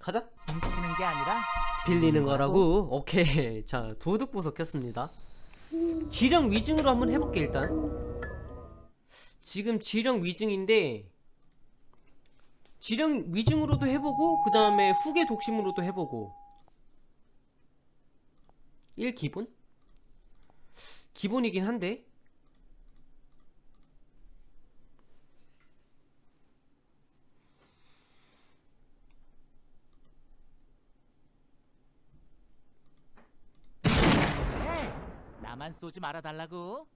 가자. 훔치는 게 아니라 빌리는 거라고. 오케이. 자 도둑 보석 켰습니다. 지령 위증으로 한번 해볼게 일단. 지금 지령 위증인데 지령 위증으로도 해보고 그 다음에 후계 독심으로도 해보고 1 기본? 기본이긴 한데 왜? 나만 쏘지 말아 달라고.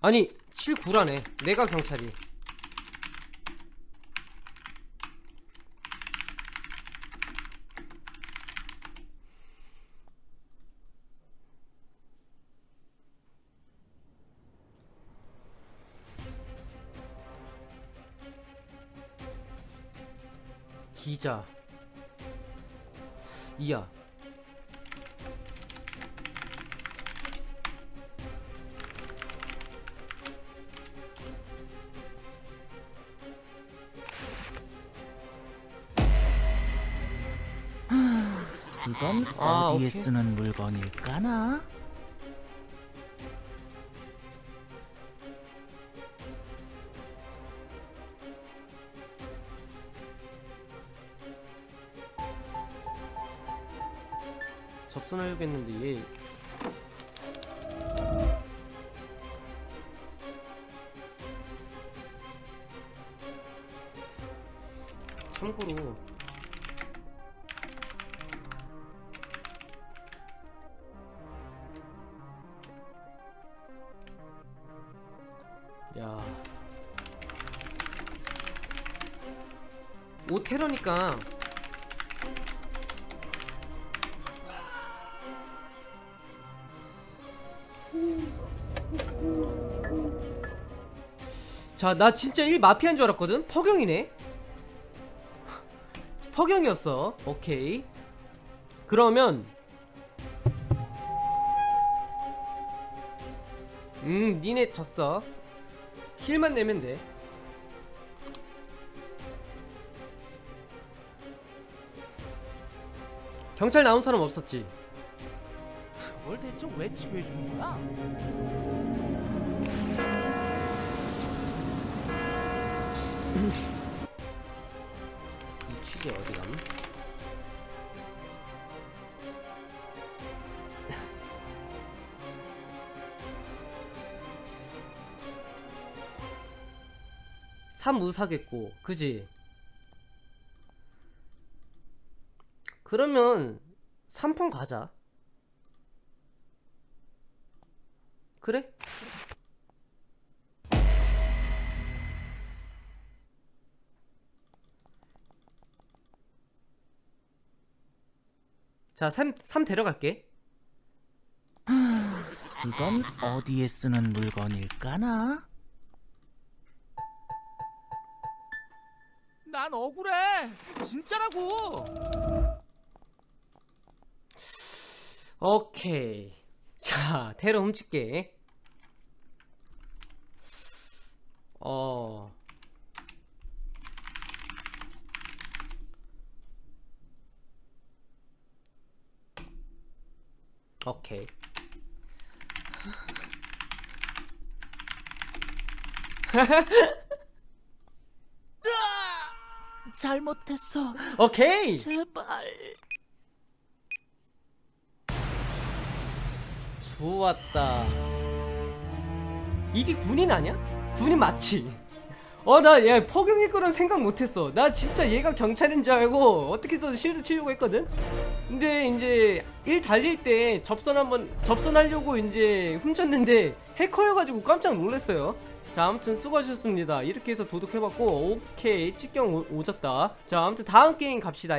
아니 7, 9라네 내가 경찰이 기자 이야 이건 아, 어디에 오케이. 쓰는 물건일까나? 접선하려고 했는데 자, 나 진짜 1 마피아인 줄 알았거든? 퍼경이네? 퍼경이었어. 오케이. 그러면, 음, 니네 졌어. 힐만 내면 돼. 경찰 나온 사람 없었지? 그걸 대체 왜 치료해 주는 거야? 3무 사겠고, 그지? 그러면 3폰 가자 그래? 자, 3, 3 데려갈게. 아, 이건 어디에 쓰는 물건일까나? 난 억울해. 진짜라고. 오케이. 자, 테러 훔칠게. 어. 오케이. 잘못했어. 오케이. 제발. 좋았다. 이게 군인 아니야? 군인 맞지? 어, 나 얘 포경일 거란 생각 못했어. 나 진짜 얘가 경찰인 줄 알고 어떻게 해서 실드 치려고 했거든? 근데 이제 일 달릴 때 접선 한번, 접선하려고 이제 훔쳤는데 해커여가지고 깜짝 놀랐어요. 자, 아무튼 수고하셨습니다. 이렇게 해서 도둑해봤고, 오케이. 직경 오, 오졌다. 자, 아무튼 다음 게임 갑시다.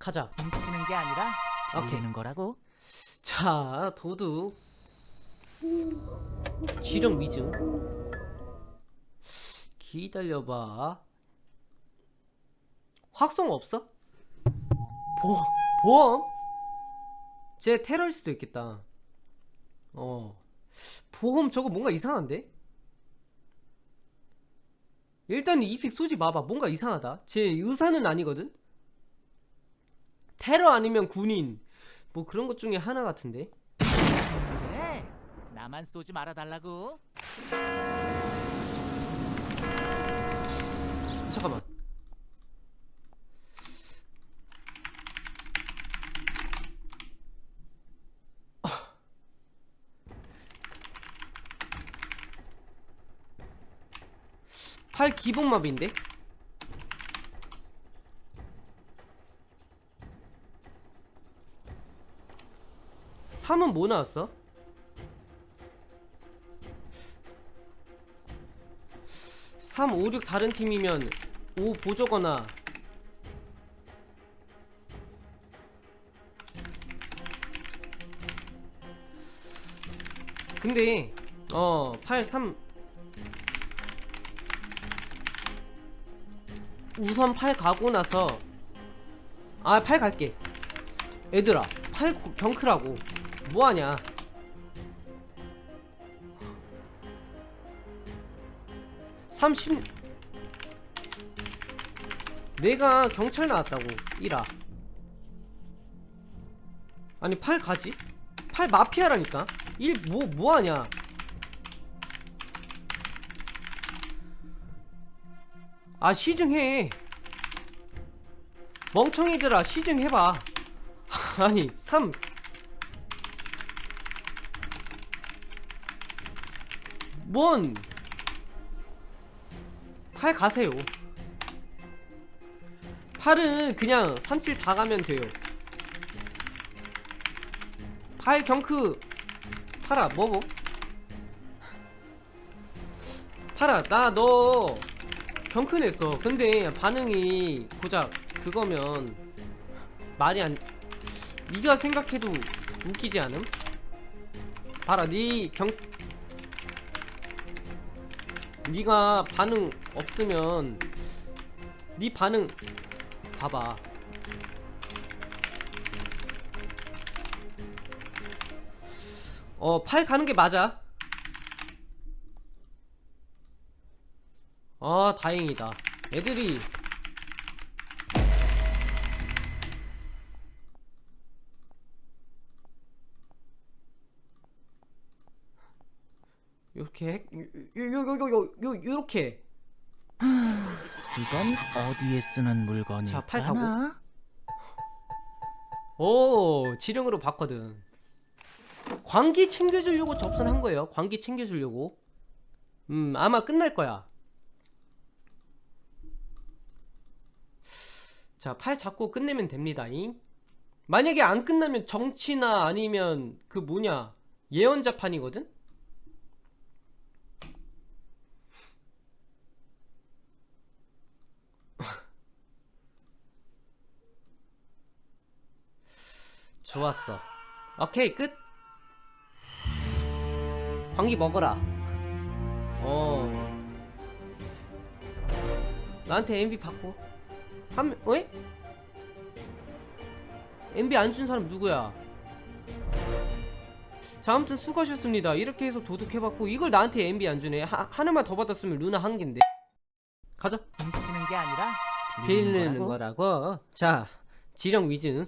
가자. 훔치는 게 아니라 오케이. 빌리는 거라고. 자, 도둑. 지령 위증. 기다려봐. 확성 없어? 보 보험? 쟤 테러일 수도 있겠다. 어 보험 저거 뭔가 이상한데? 일단 이 픽 쏘지 마봐. 뭔가 이상하다. 쟤 의사는 아니거든. 테러 아니면 군인 뭐 그런 것 중에 하나 같은데. 그래 나만 쏘지 말아달라고 잠깐만. 팔 기본 맵인데? 삼은뭐 나왔어? 삼, 오, 육 다른 팀이면 5 보조거나 근데 어, 8, 3 우선 8 가고 나서 아, 8 갈게. 얘들아, 8 경크라고. 뭐 하냐? 삼십 내가 경찰 나왔다고 1아 아니 8 가지? 8 마피아라니까 1뭐 뭐하냐 아 시증해. 멍청이들아 시증해봐. 아니 3 뭔? 8 가세요. 8은 그냥 37 다 가면 돼요. 8 경크. 팔아 뭐고? 팔아 나너 경크 냈어 근데 반응이 고작 그거면 말이 안 네가 생각해도 웃기지 않음? 봐라 네경 네가 반응 없으면 네 반응 봐봐 어, 팔 가는 게 맞아. 아, 다행이다. 애들이. 요렇게 요요요요요 요렇게. 이건 어디에 쓰는 물건일까 자, 팔 가고. 오 지령으로 봤거든. 광기 챙겨주려고 접선한 거예요. 광기 챙겨주려고. 음 아마 끝날 거야 자 팔 잡고 끝내면 됩니다 잉. 만약에 안 끝나면 정치나 아니면 그 뭐냐 예언자판이거든? 좋았어. 오케이 끝. 광기 먹어라. 어. 나한테 MB 받고 한 어? MB 안 준 사람 누구야? 자 아무튼 수고하셨습니다. 이렇게 해서 도둑해봤고 이걸 나한테 MB 안 주네. 하, 하나만 더 받았으면 루나 한 갠데. 가자. 훔치는 게 아니라 빌리는 거라고? 자 지령 위증.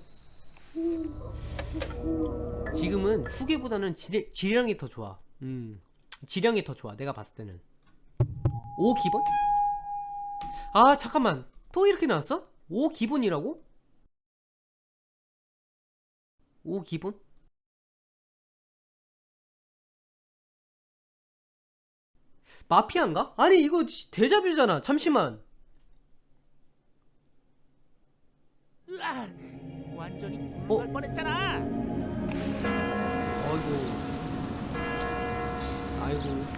지금은 후계보다는 지, 지령이 더 좋아. 음 지령이 더 좋아 내가 봤을 때는. 5 기본? 아 잠깐만 또 이렇게 나왔어? 5 기본이라고? 5 기본? 마피아인가? 아니 이거 지- 데자뷰잖아 잠시만 으아, 완전히 어? 굴러갈 뻔했잖아 아이고 아이고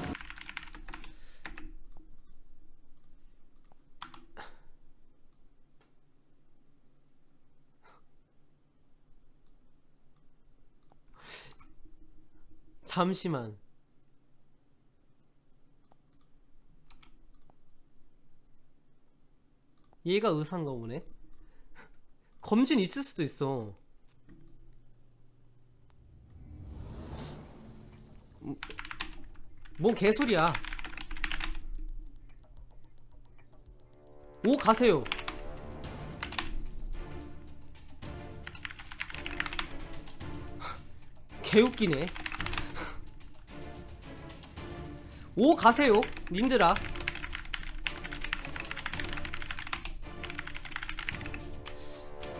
잠시만 얘가 의사인가 보네 검진 있을 수도 있어. 음, 뭔 개소리야. 오 가세요. 개웃기네. 오 가세요, 님들아.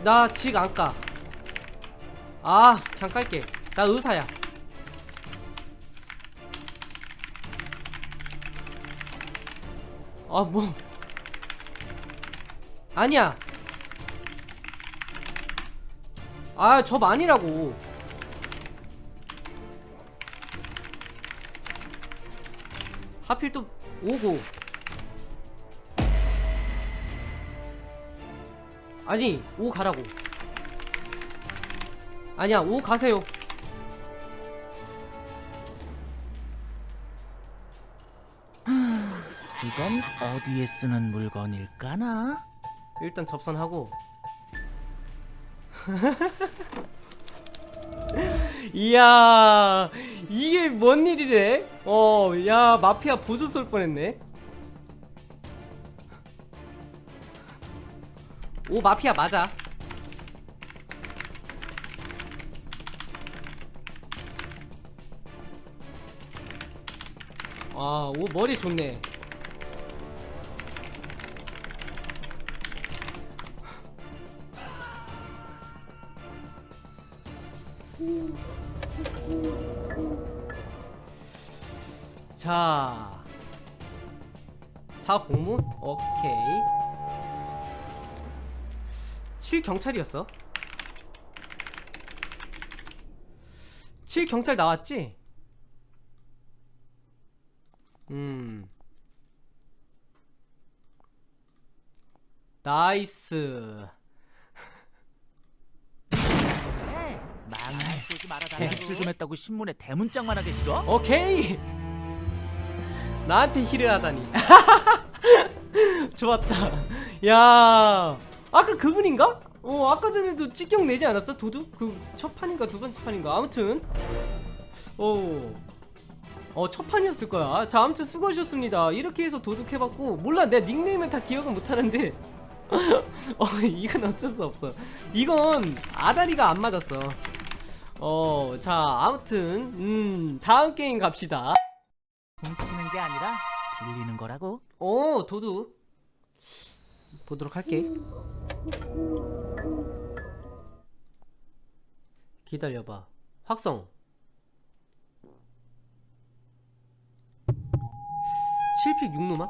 나 직 안 까. 아, 그냥 깔게. 나 의사야. 아, 뭐. 아니야. 아, 저 아니라고. 하필 또 오고. 아니, 오 가라고. 아니야, 오 가세요. 이건 어디에 쓰는 물건일까나? 일단 접선하고. 이야, 이게 뭔 일이래? 어, 야, 마피아 보조 쏠 뻔했네. 오, 마피아 맞아. 아, 오, 머리 좋네. 4 공무? 오케이. 7 경찰이었어. 7 경찰 나왔지? 음. 나이스. 네. 망할. 소지 말아달라고 대출 좀 했다고 신문에 대문짝만 하게 싫어? 오케이. 나한테 힐을 하다니. 좋았다. 야, 아까 그분인가? 어, 아까 전에도 직경 내지 않았어? 도둑? 그 첫 판인가 두 번째 판인가? 아무튼, 어, 어, 첫 판이었을 거야. 자, 아무튼 수고하셨습니다. 이렇게 해서 도둑 해봤고, 몰라, 내 닉네임은 다 기억은 못하는데, 어, 이건 어쩔 수 없어. 이건 아다리가 안 맞았어. 어, 자, 아무튼, 음, 다음 게임 갑시다. 게 아니라 빌리는 거라고. 오, 도둑. 보도록 할게. 기다려봐. 확성. 7픽 6누마?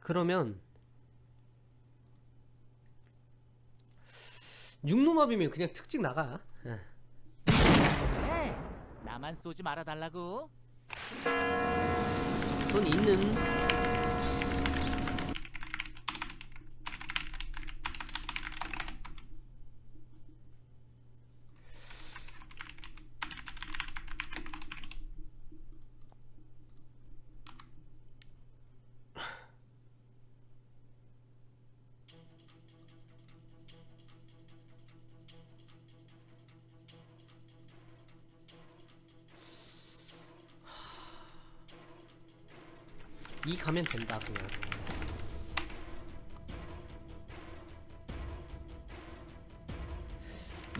그러면 6누마비면 그냥 특직 나가. 예. 그래. 나만 쏘지 말아달라고. 손 있는 이 가면 된다 그냥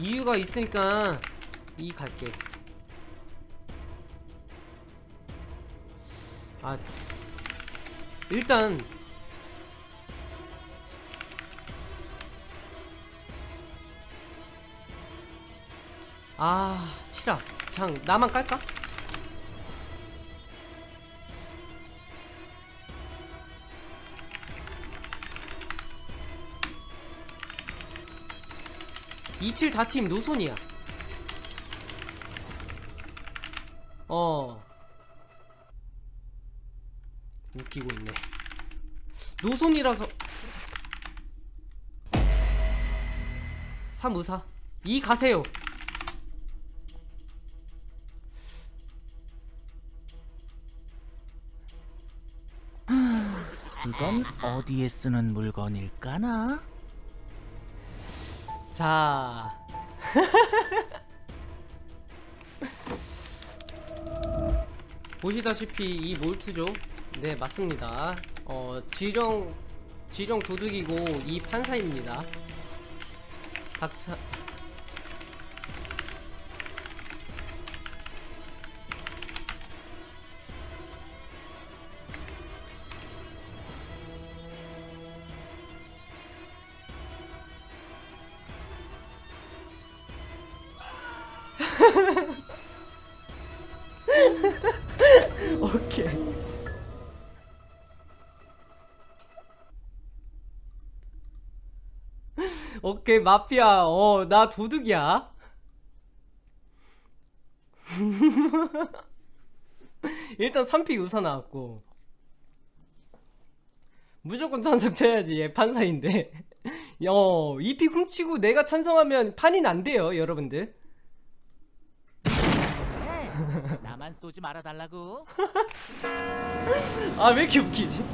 이유가 있으니까 이 갈게. 아 일단 아 치라. 그냥 나만 깔까? 27 다 팀 노손이야. 어. 웃기고 있네. 노손이라서. 3 의사. 이 가세요. 아, 이건 어디에 쓰는 물건일까나? 자. 보시다시피 이 몰트죠. 네, 맞습니다. 어, 지령 지령 도둑이고 이 판사입니다. 각차 오케이. 오케이 마피아. 어 나 도둑이야. 일단 3픽 우선 나왔고. 무조건 찬성 쳐야지. 얘 판사인데. 어 2픽 훔치고 내가 찬성하면 판인 안 돼요 여러분들. 네, 나만 쏘지 말아달라고. 아 왜 이렇게 웃기지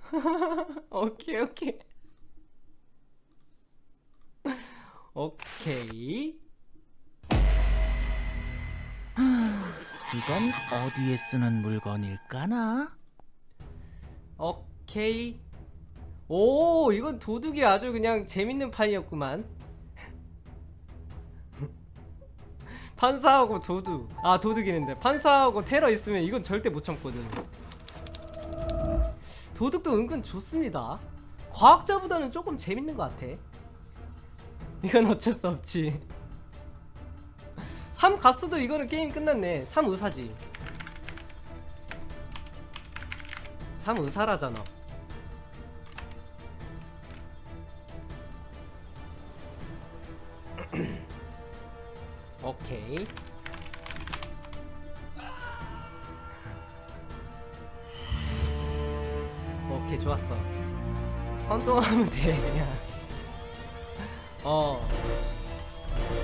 오케이 오케이 오케이 이건 어디에 쓰는 물건일까나? 오케이 오 이건 도둑이 아주 그냥 재밌는 판이었구만. 판사하고 도둑. 아 도둑이는데. 판사하고 테러 있으면 이건 절대 못 참거든. 도둑도 은근 좋습니다. 과학자보다는 조금 재밌는 것 같아. 이건 어쩔 수 없지. 3 갔어도 이거는 게임 끝났네. 3 의사지. 3 의사라잖아 오케이. 오케이 좋았어. 선동하면 돼 그냥. 어.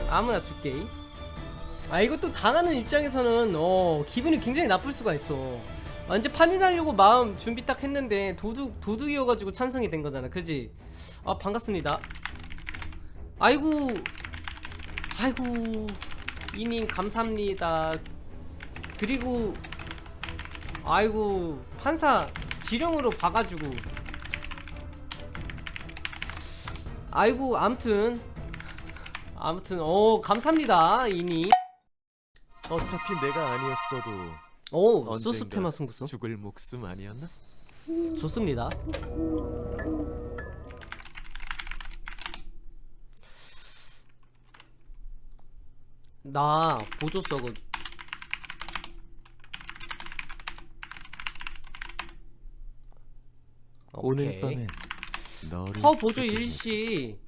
아무나 줄게. 아 이것도 당하는 입장에서는 어 기분이 굉장히 나쁠 수가 있어. 아, 이제 판인하려고 마음 준비 딱 했는데 도둑 도둑이어가지고 찬성이 된 거잖아. 그지? 아 반갑습니다. 아이고. 아이고 이님 감사합니다. 그리고 아이고 판사 지령으로 봐가지고. 아이고 암튼 아무튼 어 감사합니다 이님. 어차피 내가 아니었어도 오 언젠가 소스 테마 승부수? 죽을 목숨 아니었나? 좋습니다 나 보조 써고 오늘 밤엔 너를 허 보조 일시.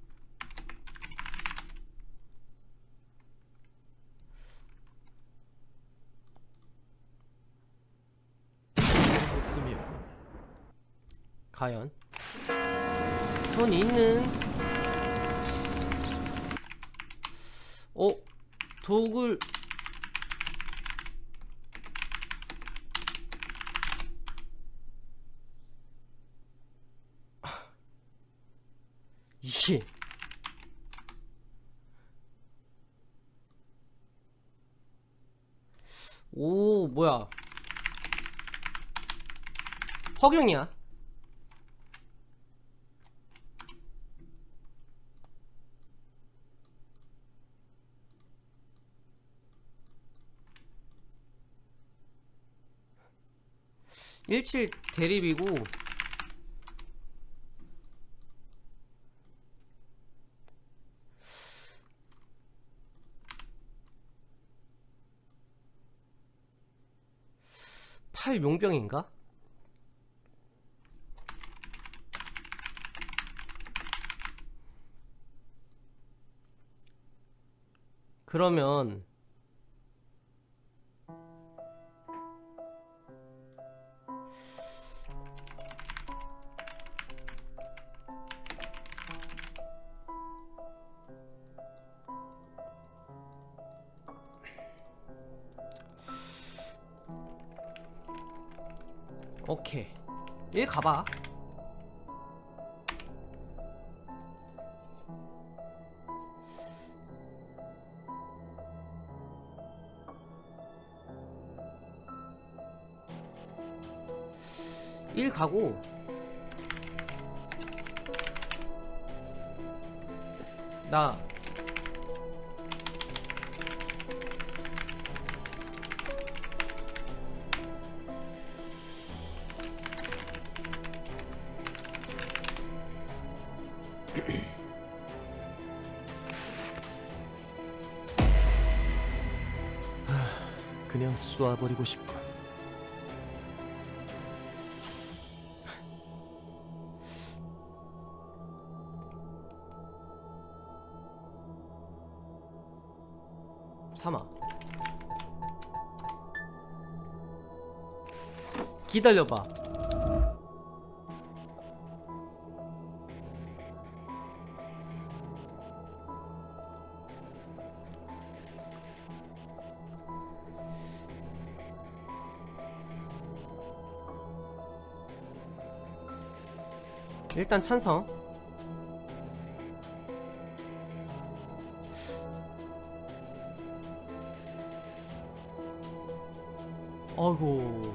과연 손 있는 독을 이게 오 뭐야? 허경이야 일칠 대립이고 팔 용병인가? 그러면 오케이. 1 가봐. 일 가고. 나 그냥 쏴버리고 싶군. 삼아 기다려봐 일단 찬성. 어이구.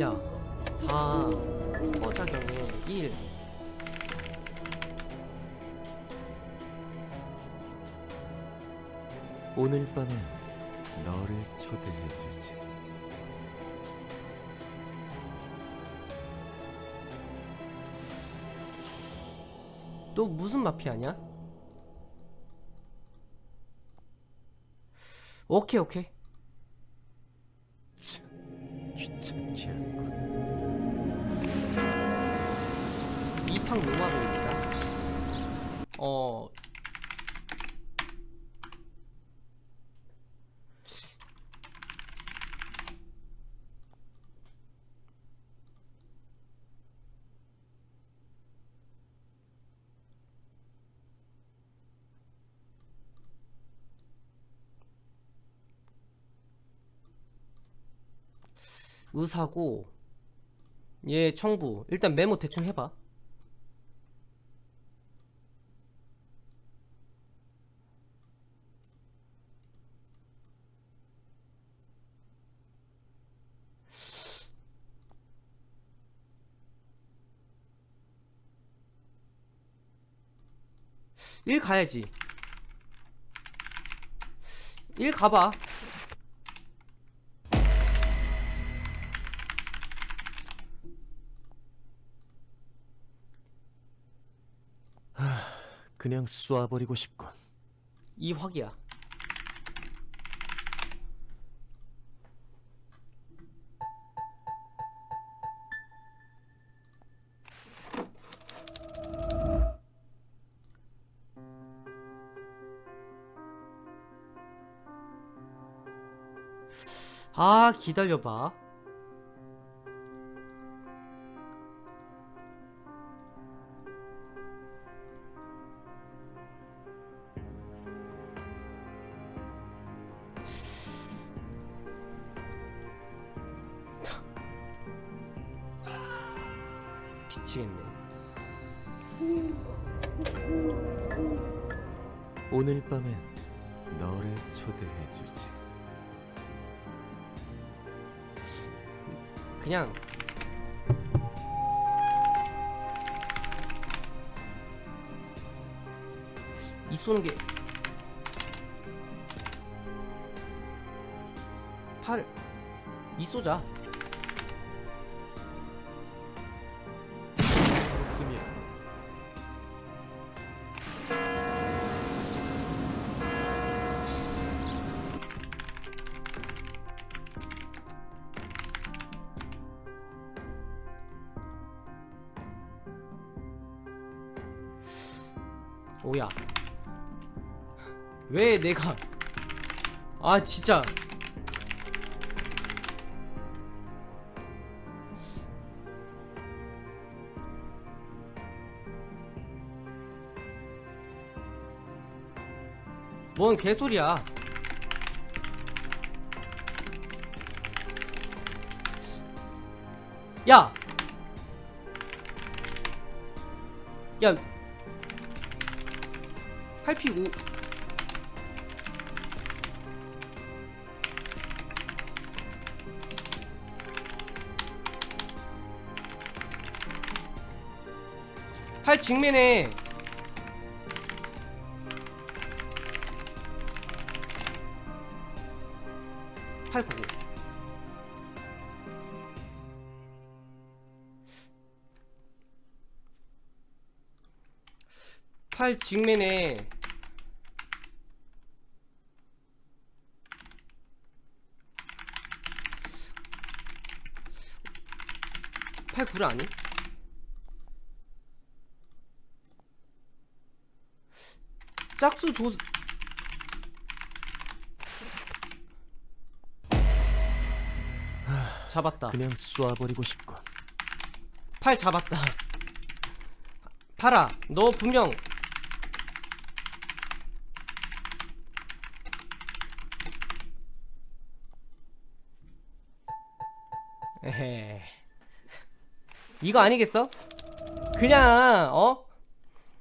야 4, 허작용에 1 오늘 밤엔 너를 초대해주지. 또 무슨 마피아냐? 오케이 오케이 귀찮게 하군. 이탕 노마블입니다 어 의사고 얘 청부 일단 메모 대충 해봐. 일 가야지. 일 가봐 그냥 쏴버리고 싶군. 이 확이야 아 기다려봐 미치겠네 오늘 밤엔 너를 초대해 주지. 그냥 이 쏘는 게 팔, 이 쏘자. 오야. 왜 내가 아 진짜 뭔 개소리야 야! 야! 8P5 팔 직면에 팔 보고 팔 직면에 팔 구를 아니? 짝수 조 잡았다. 그냥 쏴버리고 싶군. 팔 잡았다. 팔아, 너 분명 이거 아니겠어? 그냥 어?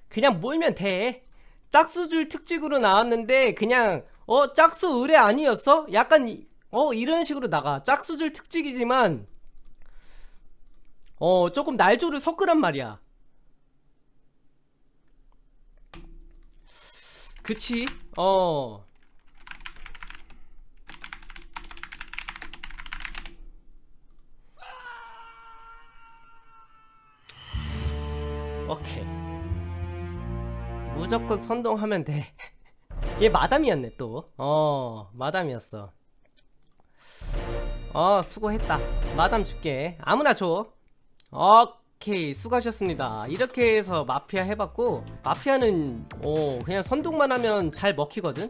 그냥 몰면 돼. 짝수줄 특집으로 나왔는데 그냥 어 짝수 의뢰 아니었어? 약간 이- 어 이런 식으로 나가. 짝수줄 특집이지만 어 조금 날조를 섞으란 말이야. 그치? 어. 오케이. 무조건 선동하면 돼. 얘 마담이었네 또. 어, 마담이었어. 어, 수고했다. 마담 줄게. 아무나 줘. 오케이, 수고하셨습니다. 이렇게 해서 마피아 해봤고, 마피아는, 어, 그냥 선동만 하면 잘 먹히거든?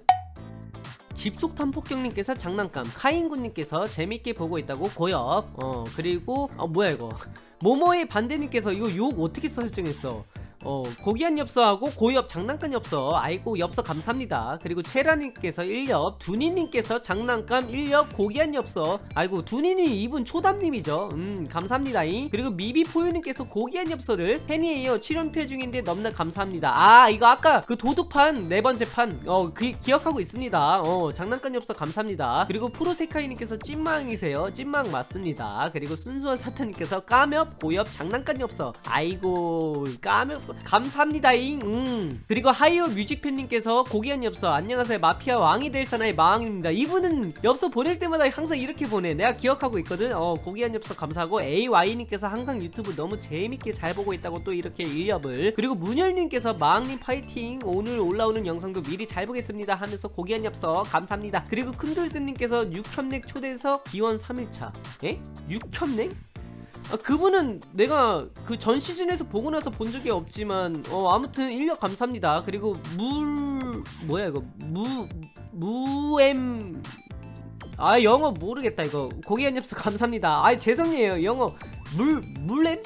집속 탐폭경님께서 장난감, 카인군님께서 재밌게 보고 있다고 고엽, 어, 그리고, 어, 뭐야 이거. 모모의 반대님께서 이거 욕 어떻게 설정했어? 어, 고기한 엽서하고 고엽 장난감 엽서. 아이고 엽서 감사합니다. 그리고 체라님께서 1엽 두니님께서 장난감 1엽 고기한 엽서. 아이고 두니님 이분 초담님이죠. 음 감사합니다잉. 그리고 미비포유님께서 고기한 엽서를 팬이에요. 출연표 중인데 너무나 감사합니다. 아 이거 아까 그 도둑판 네 번째 판어 그, 기억하고 있습니다. 어 장난감 엽서 감사합니다. 그리고 프로세카이님께서 찐망이세요. 찐망 맞습니다. 그리고 순수한 사탄님께서 까엽 고엽 장난감 엽서. 아이고 까엽 감사합니다잉. 음. 그리고 하이어 뮤직팬님께서 고귀한 엽서 안녕하세요. 마피아 왕이 될 사나이 마왕입니다. 이분은 엽서 보낼 때마다 항상 이렇게 보내. 내가 기억하고 있거든. 어 고귀한 엽서 감사하고 AY님께서 항상 유튜브 너무 재밌게 잘 보고 있다고 또 이렇게 일렵을. 그리고 문열님께서 마왕님 파이팅. 오늘 올라오는 영상도 미리 잘 보겠습니다 하면서 고귀한 엽서 감사합니다. 그리고 큰돌쌤님께서 육현넥 초대해서 기원 3일차. 에? 육현넥? 아, 그분은 내가 그 전 시즌에서 보고 나서 본 적이 없지만 어 아무튼 인력 감사합니다. 그리고 물 뭐야 이거 무 무엠 아 영어 모르겠다 이거 고기한 엽서 감사합니다. 아 죄송해요 영어 물 물엠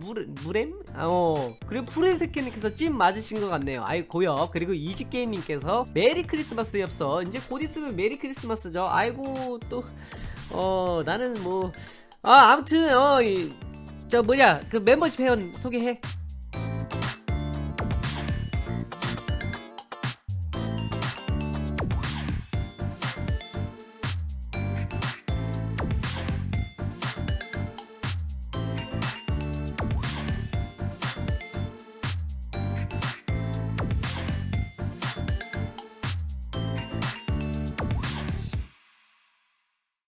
물 물엠 어 그리고 푸른새끼님께서 찐 맞으신 것 같네요. 아이 고엽 그리고 이지게임님께서 메리 크리스마스 엽서 이제 곧 있으면 메리 크리스마스죠. 아이고 또 어 나는 뭐 아 아무튼 어저 뭐냐 그 멤버십 회원 소개해